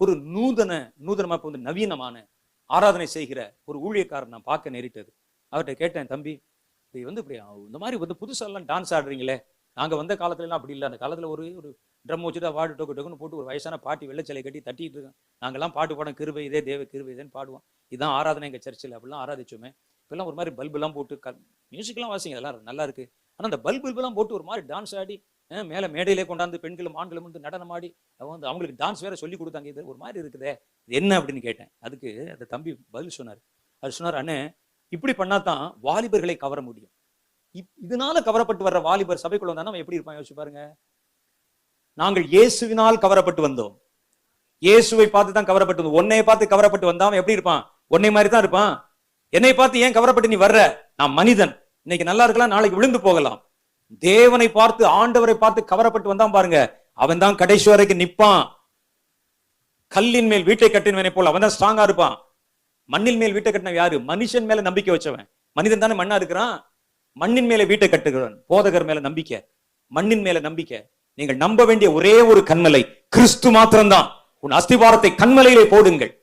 ஒரு நூதன நூதனமா இப்போ வந்து நவீனமான ஆராதனை செய்கிற ஒரு ஊழியக்காரர் நான் பார்க்க நேரிட்டது. அவர்கிட்ட கேட்டேன் தம்பி இப்படி வந்து இப்படி இந்த மாதிரி வந்து புதுசாலாம் டான்ஸ் ஆடுறீங்களே? நாங்க வந்த காலத்துல எல்லாம் அப்படி இல்லை. அந்த காலத்துல ஒரு ஒரு ட்ரம் வச்சுட்டு வாடு டொக்கு டொக்குன்னு போட்டு ஒரு வயசான பாட்டி வெள்ளச்சலை கட்டி தட்டிட்டு இருக்கோம் நாங்கள்லாம் பாட்டு பாடம் கிருபை இதே தேவ கிருபை இதேன்னு பாடுவோம். இதான் ஆராதனை எங்க சர்ச்சில் அப்படிலாம் ஆராதிச்சோமே. இப்பெல்லாம் ஒரு மாதிரி பல்பெல்லாம் போட்டு க மியூசிக்லாம் வாசிங்க அதெல்லாம் நல்லா இருக்கு. ஆனால் அந்த பல்பு பல்பெல்லாம் போட்டு ஒரு மாதிரி டான்ஸ் ஆடி மேல மேடையிலே கொண்டாந்து பெண்களும் ஆண்களும் வந்து நடனமாடி அவங்க வந்து அவங்களுக்கு டான்ஸ் வேற சொல்லி கொடுத்தாங்க. இது ஒரு மாதிரி இருக்குதே. இது என்ன அப்படின்னு கேட்டேன். அதுக்கு அந்த தம்பி பதில் சொன்னார். அது சொன்னார் அண்ணே இப்படி பண்ணாதான் வாலிபர்களை கவர முடியும். இப்- இதனால கவரப்பட்டு வர்ற வாலிபர் சபைக்குள்ள வந்தா நம்ம எப்படி இருப்பான்? யோசிச்சு பாருங்க. நாங்கள் இயேசுவினால் கவரப்பட்டு வந்தோம். இயேசுவை பார்த்து தான் கவரப்பட்டு வந்தோம். உன்னைய பார்த்து கவரப்பட்டு வந்தா அவன் எப்படி இருப்பான்? உன்னை மாதிரி தான் இருப்பான். என்னை பார்த்து ஏன் கவரப்பட்டு நீ வர்ற? நான் மனிதன். இன்னைக்கு நல்லா இருக்கலாம் நாளைக்கு விழுந்து போகலாம். தேவனை பார்த்து ஆண்டவரை பார்த்து கவரப்பட்டு வந்தான் பாருங்க. அவன் தான் கடைசி வரைக்கும் நிப்பான். கல்லின் மேல் வீட்டை கட்டினவனை போல அவன் தான் ஸ்ட்ராங்கா இருப்பான். மண்ணின் மேல் வீட்டை கட்டின யாரு? மனுஷன் மேல நம்பிக்கை வச்சவன். மனிதன் தானே மண்ணா இருக்கிறான்? மண்ணின் மேல வீட்டை கட்டுகிறவன். போதகர் மேல நம்பிக்கை. மண்ணின் மேல நம்பிக்கை. நீங்கள் நம்ப வேண்டிய ஒரே ஒரு கண்மலை கிறிஸ்து மாத்திரம்தான். உன் அஸ்திவாரத்தை கண்மலையிலே போடுங்கள்.